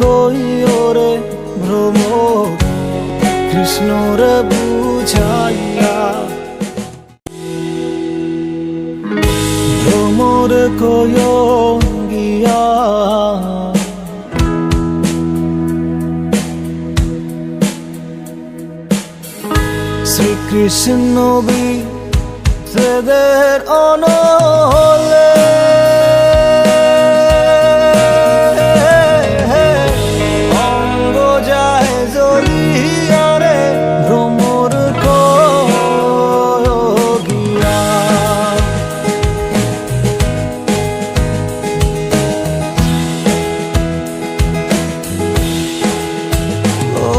কই ওরে ভ্রম কৃষ্ণরে বুঝাইয়া। ভ্রমর গিয়া শ্রীকৃষ্ণ বি সেদের অনলে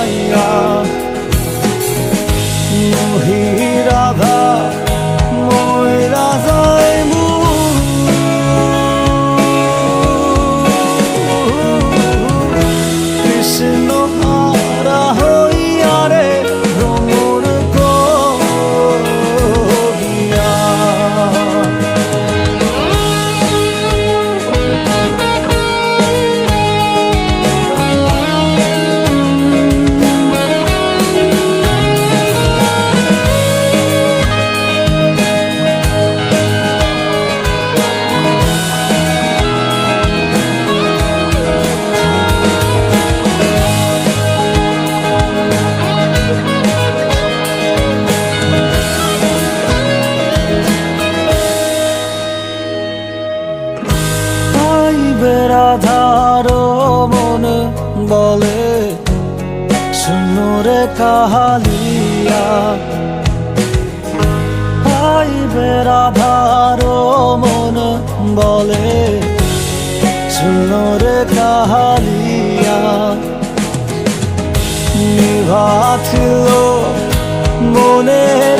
বুঝাইয়া মহি রাধা মই রাজাই কৃষ্ণ পাইবে রাধার মনে বলে শুনরে কাহালিয়া পাইবে রাধার মনে বলে শুনরে কাহালিয়া নিভাছিল মনের